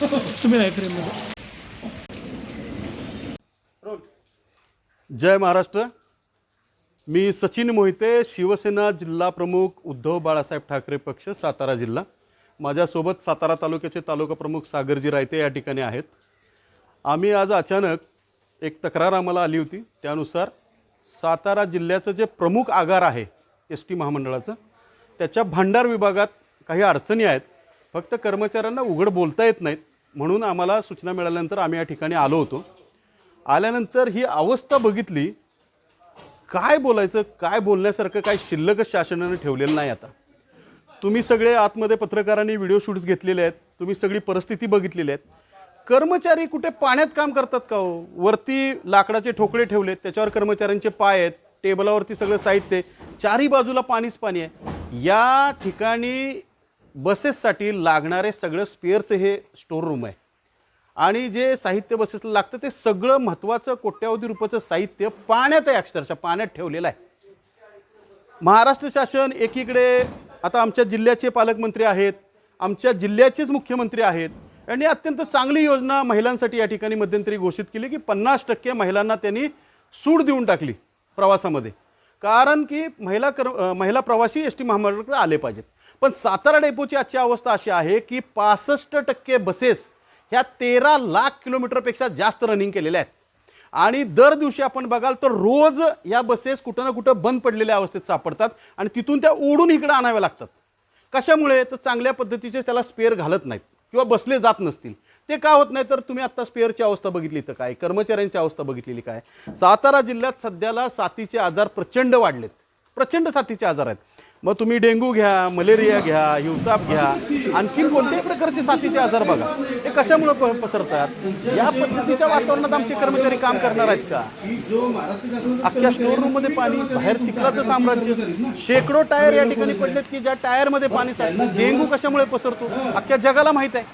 तुम्ही नाही फ्रेममध्ये जय महाराष्ट्र. मी सचिन मोहिते शिवसेना जिल्हा प्रमुख उद्धव बाळासाहेब ठाकरे पक्ष सातारा जिल्हा. माझ्यासोबत सातारा तालुक्याचे तालुका प्रमुख सागरजी रायते या ठिकाणी आहेत. आम्ही आज अचानक एक तक्रार आम्हाला आली होती. त्यानुसार सातारा जिल्ह्याचं जे प्रमुख आगार आहे एस टी महामंडळाचं त्याच्या भांडार विभागात काही अडचणी आहेत. फक्त कर्मचाऱ्यांना उघड बोलता येत नाहीत. म्हणून आम्हाला सूचना मिळाल्यानंतर आम्ही या ठिकाणी आलो होतो. आल्यानंतर ही अवस्था बघितली. काय बोलायचं काय बोलण्यासारखं काय शिल्लकच शासनानं ठेवलेलं नाही आता. तुम्ही सगळे आतमध्ये पत्रकारांनी व्हिडिओ शूट्स घेतलेले आहेत. तुम्ही सगळी परिस्थिती बघितलेली आहेत. कर्मचारी कुठे पाण्यात काम करतात का हो? वरती लाकडाचे ठोकळे ठेवलेत त्याच्यावर कर्मचाऱ्यांचे पाय आहेत टेबलावरती सगळं साहित्य आहे. चारही बाजूला पाणीच पाणी आहे. या ठिकाणी बसेससाठी लागणारे सगळं स्पेअरचं हे स्टोर रूम आहे. आणि जे साहित्य बसेसला लागतं ते सगळं महत्त्वाचं कोट्यावधी रुपयाचं साहित्य पाण्यात आहे अक्षरशः पाण्यात ठेवलेलं आहे. महाराष्ट्र शासन एकीकडे आता आमच्या जिल्ह्याचे पालकमंत्री आहेत आमच्या जिल्ह्याचेच मुख्यमंत्री आहेत. यांनी अत्यंत चांगली योजना महिलांसाठी या ठिकाणी मध्यंतरी घोषित केली की पन्नास टक्के महिलांना त्यांनी सूट देऊन टाकली प्रवासामध्ये. कारण की महिला कर महिला प्रवासी एस टी महामंडळाकडे आले पाहिजेत. पण सातारा डेपोची आजची अवस्था अशी आहे की पासष्ट टक्के बसेस ह्या तेरा लाख किलोमीटरपेक्षा जास्त रनिंग केलेल्या आहेत. आणि दर दिवशी आपण बघाल तर रोज या बसेस कुठं ना कुठं बंद पडलेल्या अवस्थेत सापडतात आणि तिथून त्या ओढून इकडे आणाव्या लागतात. कशामुळे? तर चांगल्या पद्धतीचे त्याला स्पेअर घालत नाहीत. किंवा बसले जात नसतील. ते का होत नाही? तर तुम्ही आता स्पेअरची अवस्था बघितली तर काय? कर्मचाऱ्यांची अवस्था बघितलेली काय? सातारा जिल्ह्यात सध्याला साथीचे आजार प्रचंड वाढलेत. प्रचंड साथीचे आजार आहेत. मग तुम्ही डेंग्यू घ्या मलेरिया घ्या हिवताप घ्या आणखीन कोणत्याही प्रकारचे साथीचे आजार बघा. हे कशामुळे प- पसरतात? या पद्धतीच्या वातावरणात आमचे कर्मचारी काम करणार आहेत का? अख्ख्या स्टोर रूममध्ये पाणी बाहेर चिखलाचं साम्राज्य. शेकडो टायर या ठिकाणी पडलेत की ज्या टायरमध्ये पाणी चालतं डेंग्यू कशामुळे पसरतो? अख्ख्या जगाला माहीत आहे.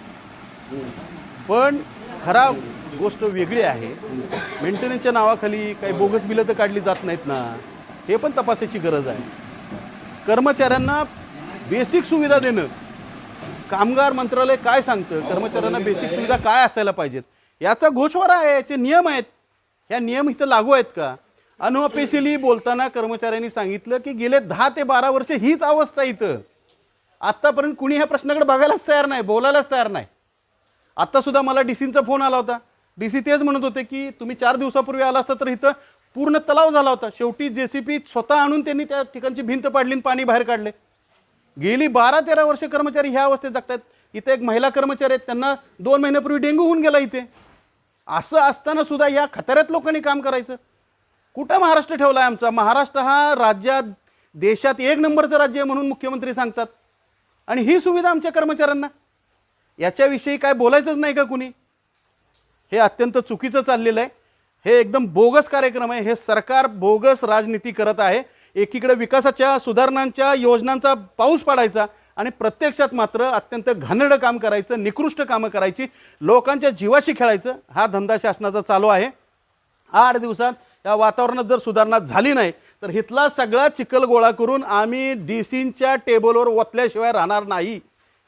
पण खरा गोष्ट वेगळी आहे. मेंटेनन्सच्या नावाखाली काही बोगस बिलं तर काढली जात नाहीत ना. हे पण तपासायची गरज आहे. कर्मचाऱ्यांना बेसिक सुविधा देणं. कामगार मंत्रालय काय सांगतं? कर्मचाऱ्यांना बेसिक सुविधा काय असायला पाहिजेत? याचा घोषवारा आहे याचे नियम आहेत. ह्या नियम इथं लागू आहेत का? अनऑफिशियली बोलताना कर्मचाऱ्यांनी सांगितलं की गेले दहा ते बारा वर्ष हीच अवस्था इथं. आत्तापर्यंत कुणी ह्या प्रश्नाकडे बघायलाच तयार नाही बोलायलाच तयार नाही. आत्तासुद्धा मला डी सीचा फोन आला होता. डी सी तेच म्हणत होते की तुम्ही चार दिवसापूर्वी आला असता तर इथं पूर्ण तलाव झाला होता. शेवटी जे सी पी स्वतः आणून त्यांनी त्या ठिकाणची भिंत पाडली आणि पाणी बाहेर काढले. गेली बारा तेरा वर्ष कर्मचारी ह्या अवस्थेत जगतात इथे एक महिला कर्मचारी आहेत. त्यांना दोन महिन्यापूर्वी डेंग्यू होऊन गेला इथे. असं असताना सुद्धा या खतऱ्यात लोकांनी काम करायचं. कुठं महाराष्ट्र ठेवला आहे आमचा? महाराष्ट्र हा राज्यात देशात एक नंबरचं राज्य आहे म्हणून मुख्यमंत्री सांगतात. आणि ही सुविधा आमच्या कर्मचाऱ्यांना. याच्याविषयी काय बोलायचंच नाही का कुणी? हे अत्यंत चुकीचं चाललेलं आहे. हे एकदम बोगस कार्यक्रम आहे. हे सरकार बोगस राजनीती करत आहे. एकीकडे विकासाच्या सुधारणांच्या योजनांचा पाऊस पाडायचा आणि प्रत्यक्षात मात्र अत्यंत घाणेरडं काम करायचं निकृष्ट कामं करायची लोकांच्या जीवाशी खेळायचं हा धंदा शासनाचा चालू आहे. आठ दिवसात या वातावरणात जर सुधारणा झाली नाही तर हिथला सगळा चिखल गोळा करून आम्ही डी सींच्या टेबलवर ओतल्याशिवाय राहणार नाही.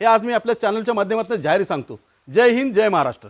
हे आज मी आपल्या चॅनलच्या माध्यमातून जाहीर सांगतो. जय हिंद जय महाराष्ट्र.